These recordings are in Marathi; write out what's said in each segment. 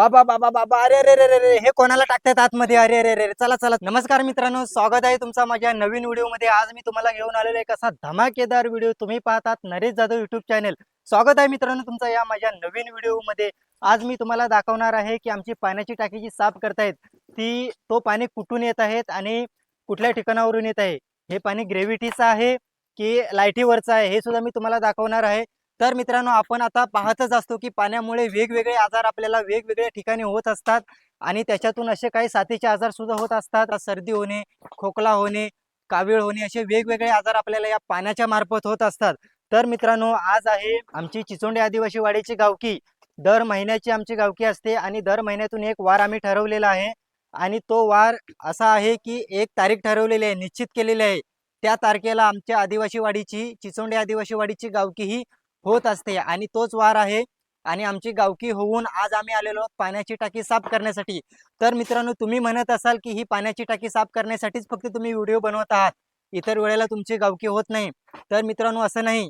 बाबा बाबा बाबा अरे अरे अरे अरे हे कोणाला टाकतात आतमध्ये? अरे अरे अरे चला चला. नमस्कार मित्रांनो स्वागत आहे तुमचा माझ्या नवीन व्हिडिओमध्ये. आज मी तुम्हाला घेऊन आलेलो एक असा धमाकेदार व्हिडिओ. तुम्ही पाहतात नरेश जाधव युट्यूब चॅनल स्वागत आहे मित्रांनो तुमचा या माझ्या नवीन व्हिडिओमध्ये. आज मी तुम्हाला दाखवणार आहे की आमची पाण्याची टाकी जी साफ करतायत ती तो पाणी कुठून येत आहेत आणि कुठल्या ठिकाणावरून येत आहे? हे पाणी ग्रेव्हिटीचं आहे की लाईटीवरचं आहे? हे सुद्धा मी तुम्हाला दाखवणार आहे. तर मित्रांनो आपण आता पाहतच असतो की पाण्यामुळे वेगवेगळे आजार आपल्याला वेगवेगळ्या ठिकाणी होत असतात आणि त्याच्यातून असे काही साथीचे आजार सुद्धा होत असतात. सर्दी होणे खोकला होणे कावीळ होणे असे वेगवेगळे आजार आपल्याला या पाण्याच्या मार्फत होत असतात. तर मित्रांनो आज आहे आमची चिचोंडे आदिवासी वाडीची गावकी. दर महिन्याची आमची गावकी असते आणि दर महिन्यातून एक वार आम्ही ठरवलेला आहे. आणि तो वार असा आहे की एक तारीख ठरवलेली आहे निश्चित केलेली आहे. त्या तारखेला आमच्या आदिवासी वाडीची चिचोंडे आदिवासी वाडीची गावकी ही होत असते. आणि तोच वार आहे. आणि आमची गावकी होऊन आज आम्ही आलेलो आहोत पाण्याची टाकी साफ करण्यासाठी. तर मित्रांनो तुम्ही म्हणत असाल की ही पाण्याची टाकी साफ करण्यासाठीच फक्त तुम्ही व्हिडिओ बनवत आहात. इतर वेळेला तुमची गावकी होत नाही. तर मित्रांनो असं नाही.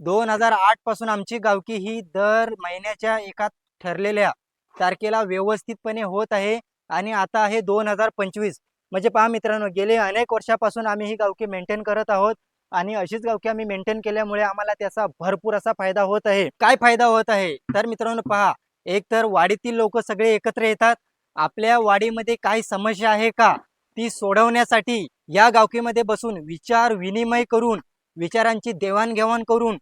दोन हजार आठपासून आमची गावकी ही दर महिन्याच्या एका ठरलेल्या तारखेला व्यवस्थितपणे होत आहे. आणि आता आहे दोन हजार पंचवीस. म्हणजे पहा मित्रांनो गेले अनेक वर्षापासून आम्ही ही गावकी मेंटेन करत आहोत. आणि अशीच गावकी आम्ही मेंटेन केल्यामुळे आम्हाला त्याचा भरपूर असा फायदा होत आहे. काय फायदा होत आहे? तर मित्रांनो पहा एक तर वाडीतील लोक सगळे एकत्र येतात. आपल्या वाडीमध्ये काही समस्या आहे का? ती सोडवण्यासाठी या गावकीमध्ये बसून विचार विनिमय करून विचारांची देवाणघेवाण करून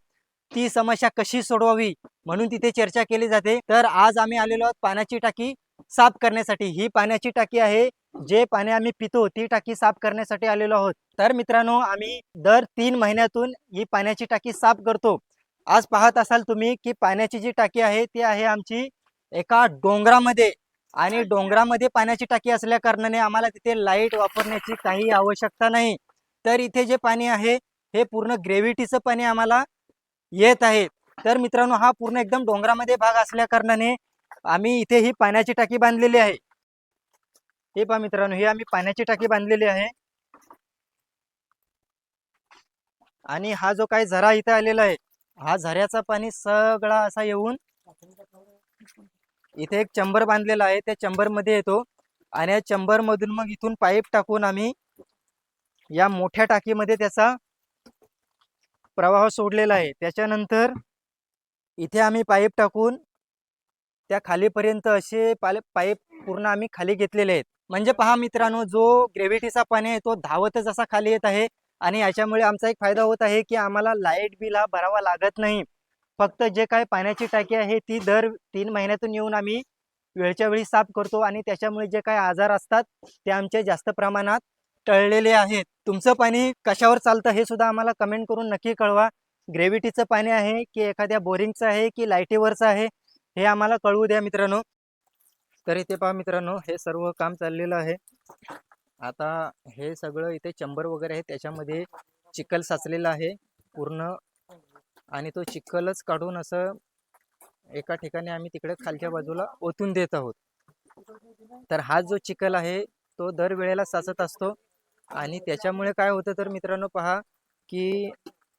ती समस्या कशी सोडवावी? म्हणून तिथे चर्चा केली जाते. तर आज आम्ही आलेलो आहोत पाण्याची टाकी. साफ करण्यासाठी. ही पाण्याची टाकी आहे. जे पाणी आम्ही पितो ती टाकी साफ करण्यासाठी आलेलो आहोत. तर मित्रांनो आम्ही दर तीन महिन्यातून ही पाण्याची टाकी साफ करतो. आज पाहत असाल तुम्ही की पाण्याची जी टाकी आहे ती आहे आमची एका डोंगरामध्ये. आणि डोंगरामध्ये पाण्याची टाकी असल्या कारणाने आम्हाला तिथे लाइट वापरण्याची काही आवश्यकता नाही. तर इथे जे पाणी आहे हे पूर्ण ग्रेव्हिटीचं पाणी आम्हाला येत आहे. तर मित्रांनो हा पूर्ण एकदम डोंगरामध्ये भाग असल्या कारणाने आम्ही इथे ही पाण्याची टाकी बांधलेली आहे. हे पहा मित्रांनो ही आम्ही पाण्याची टाकी बांधलेली आहे. आणि हा जो काही झरा इथे आलेला आहे हा झऱ्याचा पाणी सगळा असा येऊन इथे एक चंबर बांधलेला आहे. त्या चंबरमध्ये येतो आणि या चंबर मधून मग इथून पाईप टाकून आम्ही या मोठ्या टाकीमध्ये त्याचा प्रवाह सोडलेला आहे. त्याच्यानंतर इथे आम्ही पाईप टाकून त्या खालीपर्यंत असे पाले पाईप पूर्ण आम्ही खाली घेतलेले आहेत. म्हणजे पहा मित्रांनो जो ग्रेव्हिटीचा पाणी आहे तो धावतच असा खाली येत आहे. आणि याच्यामुळे आमचा एक फायदा होत आहे की आम्हाला लाइट बिल हा भरावा लागत नाही. फक्त जे काय पाण्याची टाकी आहे ती दर तीन महिन्यातून येऊन आम्ही वेळच्या वेळी साफ करतो आणि त्याच्यामुळे जे काय आजार असतात ते आमचे जास्त प्रमाणात टळलेले आहेत. तुमचं पाणी कशावर चालतं हे सुद्धा आम्हाला कमेंट करून नक्की कळवा. ग्रेव्हिटीचं पाणी आहे की एखाद्या बोरिंगचं आहे की लाईटीवरचं आहे हे आम्हाला कळवू द्या मित्रांनो. तर इथे पहा मित्रांनो हे सर्व काम चाललेलं आहे. आता हे सगळं इथे चंबर वगैरे आहे त्याच्यामध्ये चिखल साचलेला आहे पूर्ण. आणि तो चिखलच काढून असं एका ठिकाणी आम्ही तिकडे खालच्या बाजूला ओतून देत आहोत. तर हा जो चिखल आहे तो दर वेळेला साचत असतो. आणि त्याच्यामुळे काय होतं तर मित्रांनो पहा की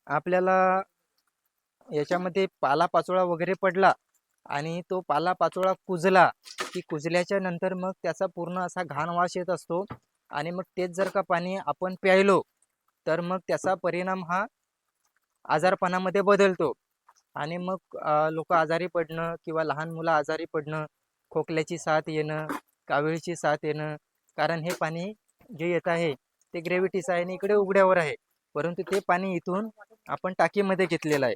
आपल्याला याच्यामध्ये पालापाचोळा वगैरे पडला आणि तो पालापाचोळा कुजला. की कुजल्याच्या नंतर मग त्याचा पूर्ण असा घाण वास येत असतो आणि मग तेच जर का पाणी आपण प्यायलो तर मग त्याचा परिणाम हा आजारपणामध्ये बदलतो. आणि मग लोक आजारी पडणं किंवा लहान मुलं आजारी पडणं खोकल्याची साथ येणं कावीळची साथ येणं कारण हे पाणी जे येत आहे ते ग्रेव्हिटीचं आहे आणि इकडे उघड्यावर आहे. परंतु ते पाणी इथून आपण टाकीमध्ये घेतलेलं आहे.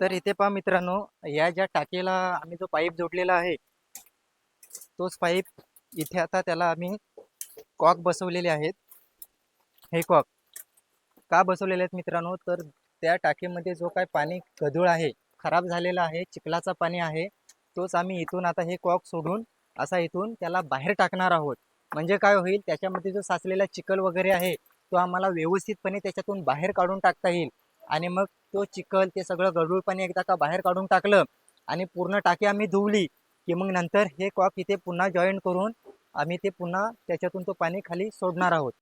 तर इथे पहा मित्रांनो या ज्या टाकीला आम्ही जो पाईप जोडलेला आहे तोच पाईप इथे आता त्याला आम्ही कॉक बसवलेले आहेत. हे कॉक का बसवलेले आहेत मित्रांनो? तर त्या टाकीमध्ये जो काय पाणी गढूळ आहे खराब झालेला आहे चिखलाचा पाणी आहे तोच आम्ही इथून आता हे कॉक सोडून असा इथून त्याला बाहेर टाकणार आहोत. म्हणजे काय होईल त्याच्यामध्ये जो साचलेला चिखल वगैरे आहे तो आम्हाला व्यवस्थितपणे त्याच्यातून बाहेर काढून टाकता येईल. आणि मग तो चिखल ते सगळं गडूळपणे पाणी एकदा का बाहेर काढून टाकलं आणि पूर्ण टाकी आम्ही धुवली की मग नंतर हे कॉक इथे पुन्हा जॉईन करून आम्ही ते पुन्हा त्याच्यातून तो पाणी खाली सोडणार आहोत.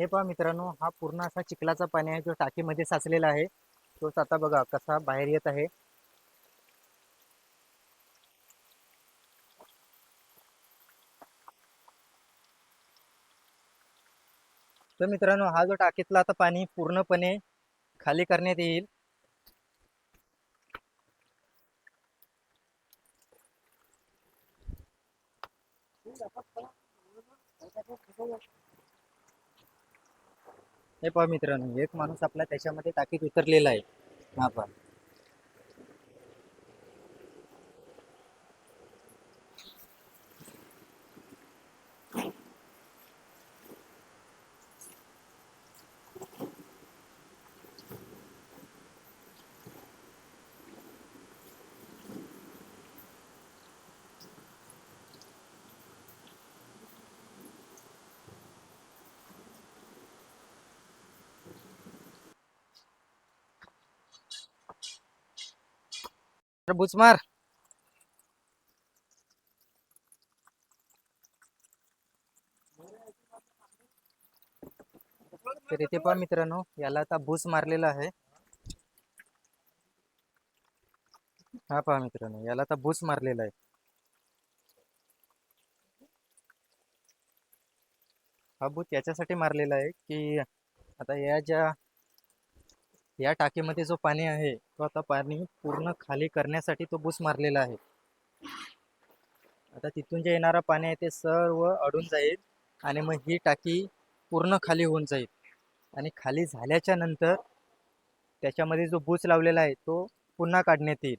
हे पहा मित्रांनो हा पूर्ण असा चिखलाचा पाणी आहे जो टाकीमध्ये साचलेला आहे. तोच आता बघा कसा बाहेर येत आहे. तर मित्रांनो हा जो टाकीतला आता पाणी पूर्णपणे खाली करण्यात येईल. हे पहा मित्रांनो एक माणूस आपला त्याच्यामध्ये टाकीत उतरलेला आहे. हा पहा. तर बुचमार तर इथे पहा मित्रांनो याला आता भूस मारलेला आहे. हा पहा मित्रांनो याला आता भूस मारलेला आहे. हा भूत याच्यासाठी मारलेला आहे की आता या ज्या या टाकीमध्ये जो पाणी आहे तो आता पाणी पूर्ण खाली करण्यासाठी तो बुस मारलेला आहे. आता तिथून जे येणारं पाणी आहे ते सर्व अडून जाईल आणि मग ही टाकी पूर्ण खाली होऊन जाईल. आणि खाली झाल्याच्यानंतर त्याच्यामध्ये जो बुच लावलेला आहे तो पुन्हा काढण्यात येईल.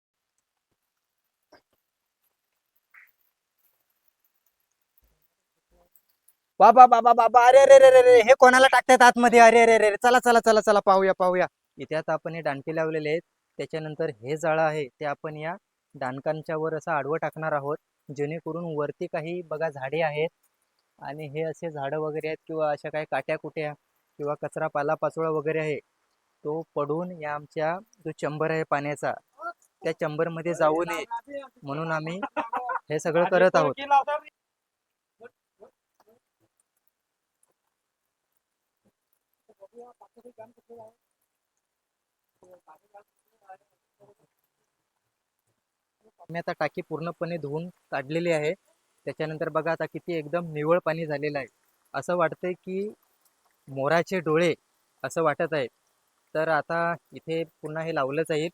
बाबा बाबा बाबा अरे अरे अरे अरे हे कोणाला टाकतात आतमध्ये? अरे अरे अरे चला चला चला चला पाहूया पाहूया. इथे आता आपण हे दांडके लावलेले आहेत. त्याच्यानंतर हे जाळं आहे. ते आपण या दांडकांच्या वर असं आडवं टाकणार आहोत. जेणेकरून वरती काही बघा झाडे आहेत. आणि हे असे झाडं वगैरे आहेत किंवा अशा काही काट्या कुट्या किंवा कचरा पाला पाचोळा वगैरे आहे तो पडून या आमच्या जो चंबर आहे पाण्याचा त्या चंबरमध्ये जाऊ नये. म्हणून आम्ही हे सगळं करत आहोत. मी आता टाकी पूर्णपणे धुवून काढलेली आहे. त्याच्यानंतर बघा आता किती एकदम निवळ पाणी झालेलं आहे. असं वाटतंय की मोराचे डोळे असं वाटत आहे. तर आता इथे पुन्हा हे लावलं जाईल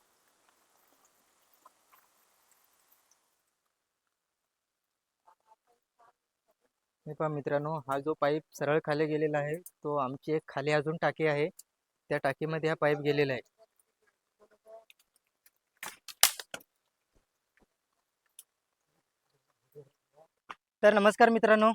हे पहा मित्रांनो हा जो पाईप सरळ खाली गेलेला आहे तो आमची एक खाली अजून टाकी आहे. त्या टाकीमध्ये हा पाईप गेलेला आहे. तर नमस्कार मित्रांनो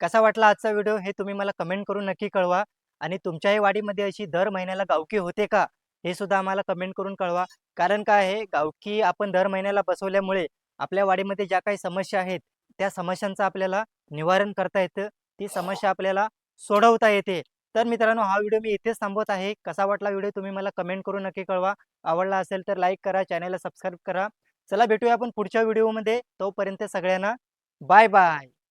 कसा वाटला आजचा व्हिडिओ हे तुम्ही मला कमेंट करून नक्की कळवा. आणि तुमच्याही वाडीमध्ये अशी दर महिन्याला गावकी होते का हे सुद्धा आम्हाला कमेंट करून कळवा. कारण काय आहे गावकी आपण दर महिन्याला बसवल्यामुळे आपल्या वाडीमध्ये ज्या काही समस्या आहेत त्या समस्यांचं आपल्याला निवारण करता येतं. ती समस्या आपल्याला सोडवता येते. तर मित्रांनो हा व्हिडिओ मी इथेच थांबवत आहे. कसा वाटला व्हिडिओ तुम्ही मला कमेंट करून नक्की कळवा. आवडला असेल तर लाईक करा चॅनलला सबस्क्राईब करा. चला भेटूया आपण पुढच्या व्हिडिओमध्ये. तोपर्यंत सगळ्यांना बाय बाय.